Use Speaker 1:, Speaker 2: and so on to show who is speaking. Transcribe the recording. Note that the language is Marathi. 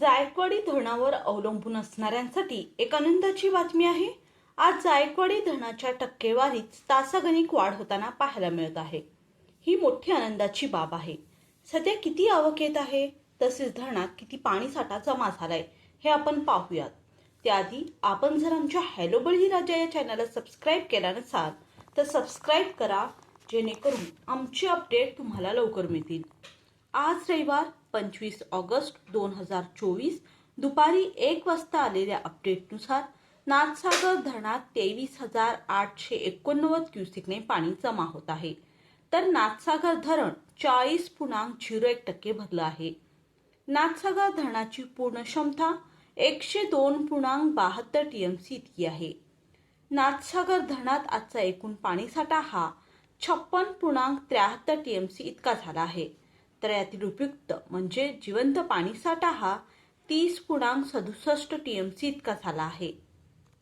Speaker 1: जायकवाडी धरणावर अवलंबून असणाऱ्यांसाठी एक आनंदाची बातमी आहे. आज जायकवाडी धरणाच्या टक्केवारीत तासागणिक वाढ होताना पाहायला मिळत आहे. ही मोठी आनंदाची बाब आहे. सध्या किती आवक येत आहे? तसेच धरणात किती पाणी साठा जमा झालाय हे आपण पाहूयात. त्याआधी आपण जर आमच्या हॅलो बळी राजा या चॅनलला सबस्क्राईब केला नसाल तर सबस्क्राईब करा जेणेकरून आमचे अपडेट तुम्हाला लवकर मिळतील. आज रविवार पंचवीस ऑगस्ट दोन हजार चोवीस. दुपारी एक वाजता आलेल्या अपडेटनुसार नाथसागर धरणात तेवीस हजार आठशे एकोणनव्वद क्युसेकने पाणी जमा होत आहे. तर नाथसागर धरण चाळीस पूर्णांक झिरो एक टक्के भरलं आहे. नाथसागर धरणाची पूर्ण क्षमता एकशे दोन पूर्णांक बहात्तर टी एम सी इतकी आहे. नाथसागर धरणात आजचा एकूण पाणीसाठा हा छप्पन पूर्णांक त्र्याहत्तर टी एम सी इतका झाला आहे. तर यातील उपयुक्त. म्हणजे जिवंत पाणीसाठा हा तीस पूर्णांक सदुसष्ट टी एम सी इतका झाला आहे.